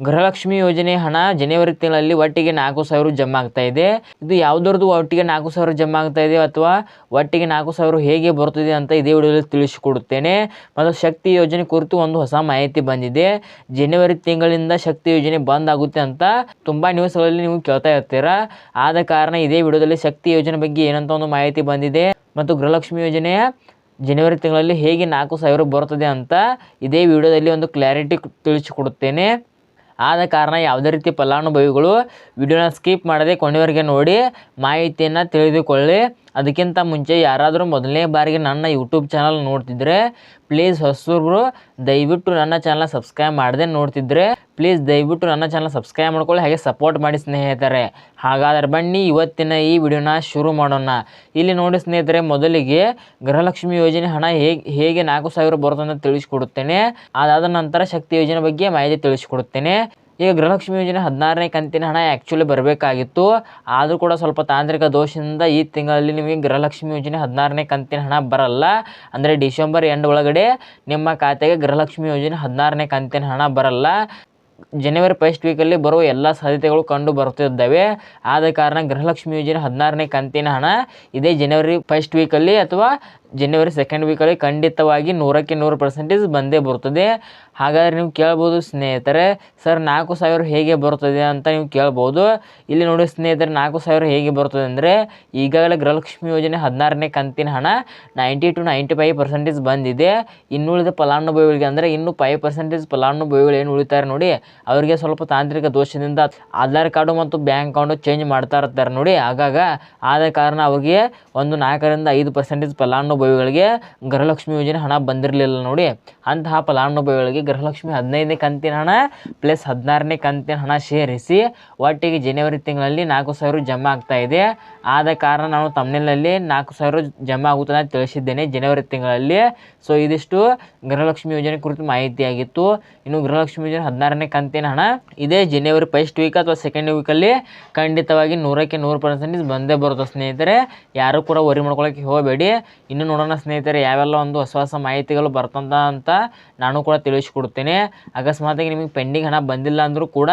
ಗೃಹಲಕ್ಷ್ಮಿ ಯೋಜನೆ ಹಣ ಜನವರಿ ತಿಂಗಳಲ್ಲಿ ಒಟ್ಟಿಗೆ ನಾಲ್ಕು ಸಾವಿರ ಜಮಾ ಆಗ್ತಾ ಇದೆ. ಇದು ಯಾವುದರದ್ದು ಒಟ್ಟಿಗೆ ನಾಲ್ಕು ಸಾವಿರ ಜಮಾ ಆಗ್ತಾ ಇದೆ ಅಥವಾ ಒಟ್ಟಿಗೆ ನಾಲ್ಕು ಸಾವಿರ ಹೇಗೆ ಬರುತ್ತಿದೆ ಅಂತ ಇದೇ ವಿಡಿಯೋದಲ್ಲಿ ತಿಳಿಸಿಕೊಡುತ್ತೇನೆ. ಮತ್ತು ಶಕ್ತಿ ಯೋಜನೆ ಕುರಿತು ಒಂದು ಹೊಸ ಮಾಹಿತಿ ಬಂದಿದೆ. ಜನವರಿ ತಿಂಗಳಿಂದ ಶಕ್ತಿ ಯೋಜನೆ ಬಂದ್ ಆಗುತ್ತೆ ಅಂತ ತುಂಬ ನ್ಯೂಸ್ಗಳಲ್ಲಿ ನೀವು ಕೇಳ್ತಾ ಇರ್ತೀರಾ. ಆದ ಕಾರಣ ಇದೇ ವಿಡಿಯೋದಲ್ಲಿ ಶಕ್ತಿ ಯೋಜನೆ ಬಗ್ಗೆ ಏನಂತ ಒಂದು ಮಾಹಿತಿ ಬಂದಿದೆ. ಮತ್ತು ಗೃಹಲಕ್ಷ್ಮಿ ಯೋಜನೆಯ ಜನವರಿ ತಿಂಗಳಲ್ಲಿ ಹೇಗೆ ನಾಲ್ಕು ಸಾವಿರ ಬರುತ್ತದೆ ಅಂತ ಇದೇ ವಿಡಿಯೋದಲ್ಲಿ ಒಂದು ಕ್ಲಾರಿಟಿ ತಿಳಿಸಿಕೊಡುತ್ತೇನೆ. ಆದ ಕಾರಣ ಯಾವುದೇ ರೀತಿ ಫಲಾನುಭವಿಗಳು ವಿಡಿಯೋನ ಸ್ಕಿಪ್ ಮಾಡದೆ ಕೊನೆವರೆಗೆ ನೋಡಿ ಮಾಹಿತಿಯನ್ನು ತಿಳಿದುಕೊಳ್ಳಿ. ಅದಕ್ಕಿಂತ ಮುಂಚೆ ಯಾರಾದರೂ ಮೊದಲನೇ ಬಾರಿಗೆ ನನ್ನ ಯೂಟ್ಯೂಬ್ ಚಾನಲ್ ನೋಡ್ತಿದ್ರೆ ಪ್ಲೀಸ್ ಹೊಸಬ್ರು, ದಯವಿಟ್ಟು ನನ್ನ ಚಾನಲ್ ಸಬ್ಸ್ಕ್ರೈಬ್ ಮಾಡದೆ ನೋಡ್ತಿದ್ರೆ ಪ್ಲೀಸ್ ದಯವಿಟ್ಟು ನನ್ನ ಚಾನಲ್ ಸಬ್ಸ್ಕ್ರೈಬ್ ಮಾಡ್ಕೊಳ್ಳಿ, ಹಾಗೆ ಸಪೋರ್ಟ್ ಮಾಡಿ ಸ್ನೇಹಿತರೆ. ಹಾಗಾದ್ರೆ ಬನ್ನಿ, ಇವತ್ತಿನ ಈ ವಿಡಿಯೋನ ಶುರು ಮಾಡೋಣ. ಇಲ್ಲಿ ನೋಡಿ ಸ್ನೇಹಿತರೆ, ಮೊದಲಿಗೆ ಗೃಹಲಕ್ಷ್ಮಿ ಯೋಜನೆ ಹಣ ಹೇಗೆ ಹೇಗೆ ನಾಲ್ಕು ಸಾವಿರ ಬರುತ್ತೆ ಅಂತ ತಿಳಿಸ್ಕೊಡುತ್ತೇನೆ. ಅದಾದ ನಂತರ ಶಕ್ತಿ ಯೋಜನೆ ಬಗ್ಗೆ ಮಾಹಿತಿ ತಿಳಿಸ್ಕೊಡುತ್ತೇನೆ. ಈಗ ಗೃಹಲಕ್ಷ್ಮಿ ಯೋಜನೆ ಹದಿನಾರನೇ ಕಂತಿನ ಹಣ ಆ್ಯಕ್ಚುಲಿ ಬರಬೇಕಾಗಿತ್ತು. ಆದರೂ ಕೂಡ ಸ್ವಲ್ಪ ತಾಂತ್ರಿಕ ದೋಷದಿಂದ ಈ ತಿಂಗಳಲ್ಲಿ ನಿಮಗೆ ಗೃಹಲಕ್ಷ್ಮಿ ಯೋಜನೆ ಹದಿನಾರನೇ ಕಂತಿನ ಹಣ ಬರಲ್ಲ. ಅಂದರೆ ಡಿಸೆಂಬರ್ ಎಂಡ್ ಒಳಗಡೆ ನಿಮ್ಮ ಖಾತೆಗೆ ಗೃಹಲಕ್ಷ್ಮಿ ಯೋಜನೆ ಹದಿನಾರನೇ ಕಂತಿನ ಹಣ ಬರಲ್ಲ. ಜನವರಿ ಫಸ್ಟ್ ವೀಕಲ್ಲಿ ಬರುವ ಎಲ್ಲ ಸಾಧ್ಯತೆಗಳು ಕಂಡು ಬರುತ್ತಿದ್ದಾವೆ. ಆದ ಕಾರಣ ಗೃಹಲಕ್ಷ್ಮಿ ಯೋಜನೆ ಹದಿನಾರನೇ ಕಂತಿನ ಹಣ ಇದೇ ಜನವರಿ ಫಸ್ಟ್ ವೀಕಲ್ಲಿ ಅಥವಾ ಜನವರಿ ಸೆಕೆಂಡ್ ವೀಕಲ್ಲಿ ಖಂಡಿತವಾಗಿ ನೂರಕ್ಕೆ ನೂರು ಪರ್ಸೆಂಟೇಜ್ ಬಂದೇ ಬರುತ್ತದೆ. ಹಾಗಾದರೆ ನೀವು ಕೇಳ್ಬೋದು ಸ್ನೇಹಿತರೆ, ಸರ್, ನಾಲ್ಕು ಸಾವಿರ ಹೇಗೆ ಬರುತ್ತದೆ ಅಂತ ನೀವು ಕೇಳ್ಬೋದು. ಇಲ್ಲಿ ನೋಡಿ ಸ್ನೇಹಿತರೆ, ನಾಲ್ಕು ಸಾವಿರ ಹೇಗೆ ಬರುತ್ತದೆ ಅಂದರೆ ಈಗಾಗಲೇ ಗೃಹಲಕ್ಷ್ಮಿ ಯೋಜನೆ ಹದಿನಾರನೇ ಕಂತಿನ ಹಣ ninety two ninety five percentage ಬಂದಿದೆ. ಇನ್ನುಳಿದ ಫಲಾನುಭವಿಗಳಿಗೆ ಅಂದರೆ ಇನ್ನೂ ಫೈವ್ ಪರ್ಸೆಂಟೇಜ್ ಫಲಾನುಭವಿಗಳು ಏನು ಉಳಿತಾರೆ ನೋಡಿ ಅವರಿಗೆ ಸ್ವಲ್ಪ ತಾಂತ್ರಿಕ ದೋಷದಿಂದ ಆಧಾರ್ ಕಾರ್ಡು ಮತ್ತು ಬ್ಯಾಂಕ್ ಅಕೌಂಟು ಚೇಂಜ್ ಮಾಡ್ತಾ ಇರ್ತಾರೆ ನೋಡಿ. ಆಗಾಗ ಆದ ಕಾರಣ ಅವರಿಗೆ ಒಂದು ನಾಲ್ಕರಿಂದ ಐದು ಪರ್ಸೆಂಟೇಜ್ ಫಲಾನುಭವಿಗಳಿಗೆ ಗೃಹಲಕ್ಷ್ಮಿ ಯೋಜನೆ ಹಣ ಬಂದಿರಲಿಲ್ಲ ನೋಡಿ. ಅಂತಹ ಫಲಾನುಭವಿಗಳಿಗೆ ಗೃಹಲಕ್ಷ್ಮಿ ಹದಿನೈದನೇ ಕಂತಿನ ಹಣ ಪ್ಲಸ್ ಹದಿನಾರನೇ ಕಂತಿನ ಹಣ ಸೇರಿಸಿ ಒಟ್ಟಿಗೆ ಜನವರಿ ತಿಂಗಳಲ್ಲಿ ನಾಲ್ಕು ಸಾವಿರ ಜಮಾ ಆಗ್ತಾ ಇದೆ. ಆದ ಕಾರಣ ನಾನು ತಮ್ಮನಲ್ಲಿ ನಾಲ್ಕು ಸಾವಿರ ಜಮಾ ಆಗುತ್ತದೆ ಅಂತ ತಿಳಿಸಿದ್ದೇನೆ ಜನವರಿ ತಿಂಗಳಲ್ಲಿ. ಸೊ ಇದಿಷ್ಟು ಗೃಹಲಕ್ಷ್ಮಿ ಯೋಜನೆ ಕುರಿತು ಮಾಹಿತಿಯಾಗಿತ್ತು. ಇನ್ನು ಗೃಹಲಕ್ಷ್ಮಿ ಯೋಜನೆ ಹದಿನಾರನೇ ಕಂತಿನ ಹಣ? ಇದೇ ಜನವರಿ ಫಸ್ಟ್ ವೀಕ್ ಅಥವಾ ಸೆಕೆಂಡ್ ವೀಕಲ್ಲಿ ಖಂಡಿತವಾಗಿ ನೂರಕ್ಕೆ ನೂರು ಪರ್ಸೆಂಟೇಜ್ ಬಂದೇ ಬರುತ್ತೆ ಸ್ನೇಹಿತರೆ. ಯಾರು ಕೂಡ ವರಿ ಮಾಡ್ಕೊಳ್ಳೋಕ್ಕೆ ಹೋಗಬೇಡಿ. ಇನ್ನು ನೋಡೋಣ ಸ್ನೇಹಿತರೆ, ಯಾವೆಲ್ಲ ಒಂದು ಹೊಸ ಹೊಸ ಮಾಹಿತಿಗಳು ಬರ್ತಂತ ಅಂತ ನಾನು ಕೂಡ ತಿಳಿಸ್ಕೊಡ್ತೇನೆ. ಅಕಸ್ಮಾತಾಗಿ ನಿಮಗೆ ಪೆಂಡಿಂಗ್ ಹಣ ಬಂದಿಲ್ಲ ಅಂದರೂ ಕೂಡ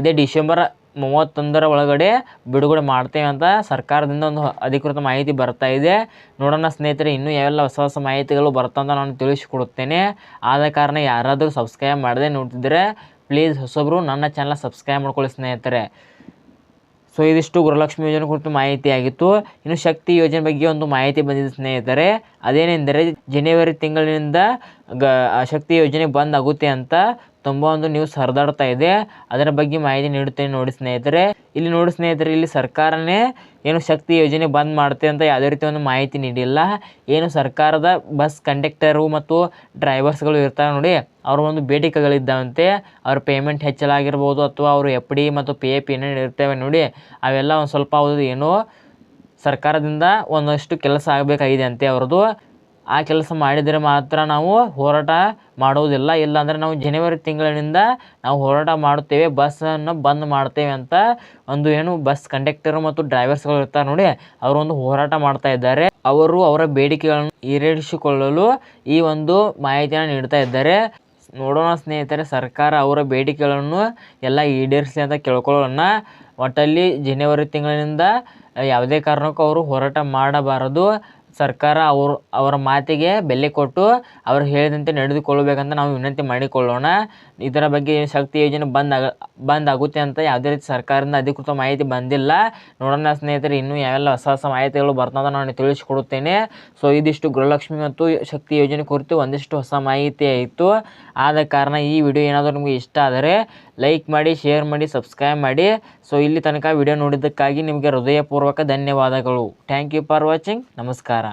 ಇದೇ ಡಿಸೆಂಬರ್ ಮೂವತ್ತೊಂದರ ಒಳಗಡೆ ಬಿಡುಗಡೆ ಮಾಡ್ತೇವೆ ಅಂತ ಸರ್ಕಾರದಿಂದ ಒಂದು ಅಧಿಕೃತ ಮಾಹಿತಿ ಬರ್ತಾ ಇದೆ. ನೋಡೋಣ ಸ್ನೇಹಿತರೆ, ಇನ್ನೂ ಯಾವೆಲ್ಲ ಹೊಸ ಹೊಸ ಮಾಹಿತಿಗಳು ಬರ್ತಂತ ನಾನು ತಿಳಿಸ್ಕೊಡುತ್ತೇನೆ ಆದ ಕಾರಣ ಯಾರಾದರೂ ಸಬ್ಸ್ಕ್ರೈಬ್ ಮಾಡದೆ ನೋಡ್ತಿದ್ರೆ ಪ್ಲೀಸ್ ಹೊಸೊಬ್ಬರು ನನ್ನ ಚಾನಲ್ ಸಬ್ಸ್ಕ್ರೈಬ್ ಮಾಡ್ಕೊಳ್ಳಿ ಸ್ನೇಹಿತರೆ. ಸೊ ಇದಿಷ್ಟು ಗೃಹಲಕ್ಷ್ಮಿ ಯೋಜನೆ ಕುರಿತು ಮಾಹಿತಿ ಆಗಿತ್ತು. ಇನ್ನು ಶಕ್ತಿ ಯೋಜನೆ ಬಗ್ಗೆ ಒಂದು ಮಾಹಿತಿ ಬಂದಿದೆ ಸ್ನೇಹಿತರೆ. ಅದೇನೆಂದರೆ, ಜನವರಿ ತಿಂಗಳಿನಿಂದ ಗ ಶಕ್ತಿ ಯೋಜನೆ ಬಂದ್ ಆಗುತ್ತೆ ಅಂತ ತುಂಬ ಒಂದು ನ್ಯೂಸ್ ಹರಿದಾಡ್ತಾ ಇದೆ. ಅದರ ಬಗ್ಗೆ ಮಾಹಿತಿ ನೀಡುತ್ತೇನೆ ನೋಡಿ ಸ್ನೇಹಿತರೆ. ಇಲ್ಲಿ ನೋಡಿ ಸ್ನೇಹಿತರೆ, ಇಲ್ಲಿ ಸರ್ಕಾರನೇ ಏನು ಶಕ್ತಿ ಯೋಜನೆ ಬಂದ್ ಮಾಡುತ್ತೆ ಅಂತ ಯಾವುದೇ ರೀತಿ ಒಂದು ಮಾಹಿತಿ ನೀಡಿಲ್ಲ. ಏನು ಸರ್ಕಾರದ ಬಸ್ ಕಂಡಕ್ಟರು ಮತ್ತು ಡ್ರೈವರ್ಸ್ಗಳು ಇರ್ತಾರೆ ನೋಡಿ, ಅವ್ರ ಒಂದು ಬೇಡಿಕೆಗಳಿದ್ದಾವಂತೆ ಅವ್ರ ಪೇಮೆಂಟ್ ಹೆಚ್ಚಲಾಗಿರ್ಬೋದು ಅಥವಾ ಅವರು ಎಫ್ ಡಿ ಮತ್ತು ಪಿ ಎಫ್ ಏನೇನು ಇರ್ತೇವೆ ನೋಡಿ. ಅವೆಲ್ಲ ಒಂದು ಸ್ವಲ್ಪ ಅವ್ರದ್ದು ಏನೋ ಸರ್ಕಾರದಿಂದ ಒಂದಷ್ಟು ಕೆಲಸ ಆಗಬೇಕಾಗಿದೆ ಅಂತೆ ಅವ್ರದ್ದು. ಆ ಕೆಲಸ ಮಾಡಿದರೆ ಮಾತ್ರ ನಾವು ಹೋರಾಟ ಮಾಡುವುದಿಲ್ಲ ಇಲ್ಲಾಂದರೆ ನಾವು ಜನವರಿ ತಿಂಗಳಿನಿಂದ ನಾವು ಹೋರಾಟ ಮಾಡುತ್ತೇವೆ. ಬಸ್ಸನ್ನು ಬಂದ್ ಮಾಡ್ತೇವೆ ಅಂತ ಒಂದು ಏನು ಬಸ್ ಕಂಡಕ್ಟರ್ ಮತ್ತು ಡ್ರೈವರ್ಸ್ಗಳು ಇರ್ತಾರೆ ನೋಡಿ, ಅವರು ಒಂದು ಹೋರಾಟ ಮಾಡ್ತಾ ಇದ್ದಾರೆ. ಅವರು ಅವರ ಬೇಡಿಕೆಗಳನ್ನು ಈಡೇರಿಸಿಕೊಳ್ಳಲು ಈ ಒಂದು ಮಾಹಿತಿಯನ್ನು ನೀಡ್ತಾ ಇದ್ದಾರೆ. ನೋಡೋಣ ಸ್ನೇಹಿತರೆ, ಸರ್ಕಾರ ಅವರ ಬೇಡಿಕೆಗಳನ್ನು ಎಲ್ಲ ಈಡೇರಿಸಲಿ ಅಂತ ಕೇಳ್ಕೊಳ್ಳೋಣ. ಒಟ್ಟಲ್ಲಿ ಜನವರಿ ತಿಂಗಳಿನಿಂದ ಯಾವುದೇ ಕಾರಣಕ್ಕೂ ಅವರು ಹೋರಾಟ ಮಾಡಬಾರದು. ಸರ್ಕಾರ ಅವರು, ಅವರ ಮಾತಿಗೆ ಬೆಲೆ ಕೊಟ್ಟು ಅವರು ಹೇಳಿದಂತೆ ನಡೆದುಕೊಳ್ಳಬೇಕಂತ ನಾವು ವಿನಂತಿ ಮಾಡಿಕೊಳ್ಳೋಣ. ಇದರ ಬಗ್ಗೆ ಶಕ್ತಿ ಯೋಜನೆ ಬಂದ್ ಆಗ, ಬಂದ್ ಆಗುತ್ತೆ ಅಂತ ಯಾವುದೇ ರೀತಿ ಸರ್ಕಾರದಿಂದ ಅಧಿಕೃತ ಮಾಹಿತಿ ಬಂದಿಲ್ಲ. ನೋಡೋಣ ಸ್ನೇಹಿತರೆ, ಇನ್ನೂ ಯಾವೆಲ್ಲ ಹೊಸ ಹೊಸ ಮಾಹಿತಿಗಳು ಬರ್ತದೆ ನಾನು ತಿಳಿಸಿಕೊಡುತ್ತೇನೆ. ಸೊ, ಇದಿಷ್ಟು ಗೃಹಲಕ್ಷ್ಮಿ ಮತ್ತು ಶಕ್ತಿ ಯೋಜನೆ ಕುರಿತು ಒಂದಿಷ್ಟು ಹೊಸ ಮಾಹಿತಿ ಆಯಿತು. ಆದ ಕಾರಣ ಈ ವಿಡಿಯೋ ಏನಾದರೂ ನಿಮಗೆ ಇಷ್ಟ ಆದರೆ ಲೈಕ್ ಮಾಡಿ, ಶೇರ್ ಮಾಡಿ, ಸಬ್ಸ್ಕ್ರೈಬ್ ಮಾಡಿ. ಸೊ, ಇಲ್ಲಿ ತನಕ ವಿಡಿಯೋ ನೋಡಿದ್ದಕ್ಕಾಗಿ ನಿಮಗೆ ಹೃದಯಪೂರ್ವಕ ಧನ್ಯವಾದಗಳು. Thank you for watching. ನಮಸ್ಕಾರ.